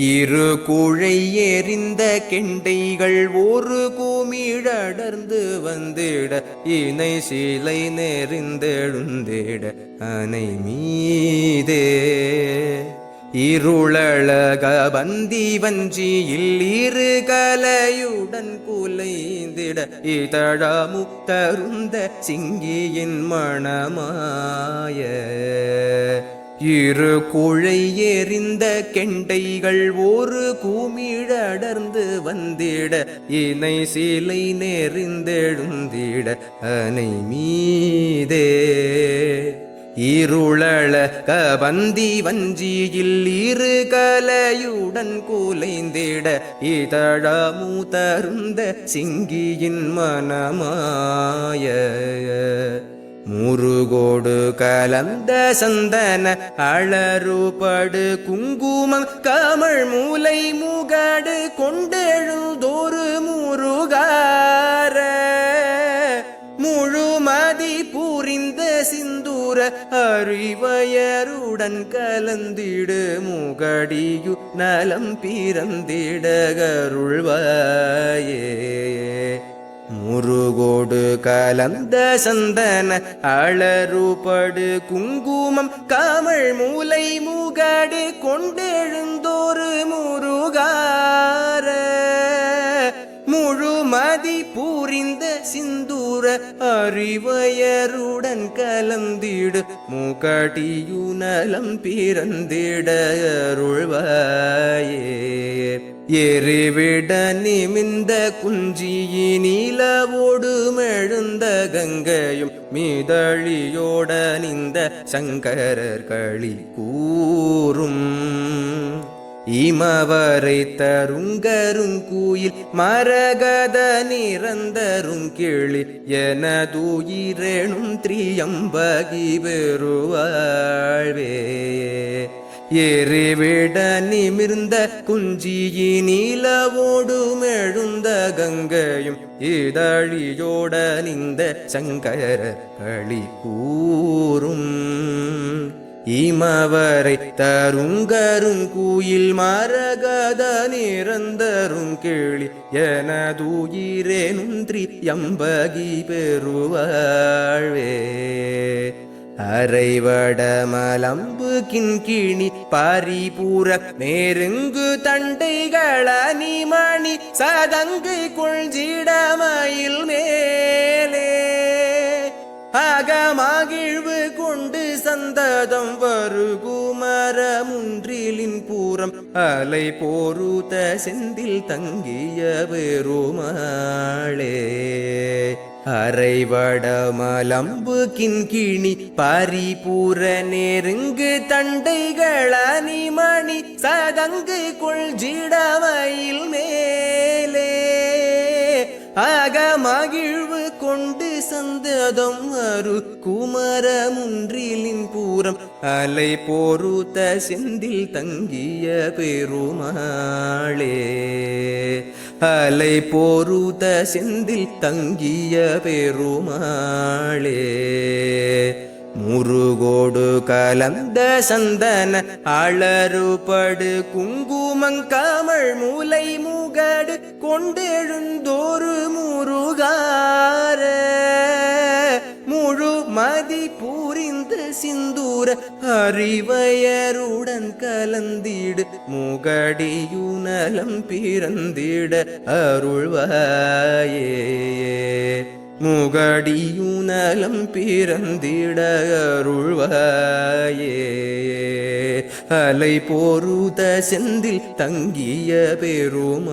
இரு குழை எறிந்த கெண்டைகள் ஒரு குமிழடர்ந்து வந்திட இணை சிலை நெறிந்தெழுந்திட அணை மீதே. இருளழக வந்தி வஞ்சியில் இரு கலையுடன் குலைந்திட இதழமு முத்தருந்த சிங்கியின் மணமாய. இரு குழை எறிந்த கெண்டைகள் ஒரு குமிழடர்ந்து வந்திட இணை சிலை நெறிந்தெழுந்திட அனை மீதே. இருளள கபந்தி வஞ்சியில் இரு கலையுடன் குலைந்திட இதழமு தருந்த சிங்கியின் மனமாய. முருகோடு கலந்த சந்தன அழறுபடு குங்குமம் கமழ் மூலை முகடு கொண்டெழுதொரு முருகார. முழுமதி புரிந்த சிந்தூர அறிவயருடன் கலந்திடு முகடியு நலம் பிறந்திட கருள்வாயே. முருகோடு கலந்த சந்தன அழறுபடு குங்குமம் கமல் மூலை மூகடு கொண்டெழுந்தோரு முருகார. முழுமதி பூரிந்த சிந்தூர அறிவயருடன் கலந்திடு முகடியுனலம் பிறந்திட அருள்வாயே. எறிவிட நிமிந்த குஞ்சியினி மீதழியோட நிந்த சங்கரர் களி கூறும். இமவரை தருங்கரும் கூயில் மரகத நிரந்தரும் கிளி எனதுயிரெனும் திரியம்பகி பெறுவாழ்வே ஏறிவிட நிமிர்ந்த குஞ்சியி குஞ்சியினிலவோடு மெழுந்த கங்கையும் இதழியோட நிந்த சங்கர களி கூறும். இமவரை தருங்கரும் தருங்கருங்கூயில் மரகத நிரந்தரும் கிளி எனதுயிரே எனதுயிரேனுன்றி எம்பகி பெறுவாழ்வே. அரைவடமலம்பு கிண்கிணி பரிபூர மேருங்கு தண்டைகள மணி சதங்கை கொள்ஜிடமயில் மேலே. அகமகிழ்வு கொண்டு சந்ததம் வருகுமரமுன்றிலின் பூரம் அலை போருத செந்தில் தங்கிய பெருமாளே அரைவட மலம்பு கிண்கிணி பரிபூர நெருங்கு தண்டைகள் அணிமணி சதங்கு கொள்ஜிடமையில் மேலே. அகமகிழ்வு கொண்டு சந்ததம் அரு குமரமுன்றிலின் பூரம். அலை போருத்த செந்தில் தங்கிய பெருமாளே. அலை போருத செந்தில் தங்கிய பெருமாளே. முருகோடு கலந்த சந்தன அளறுபடு குங்குமங்கமழ் மூலை முகடு கொண்டெழுந்தோரு முருகா. கூற அறிவயருடன் கலந்திடு. முகடியுனலம் பிறந்திட அருள்வாயே. முகடியுனலம் பிறந்திட அருள்வாயே. அலை போருத செந்தில் தங்கிய பெருமாளே.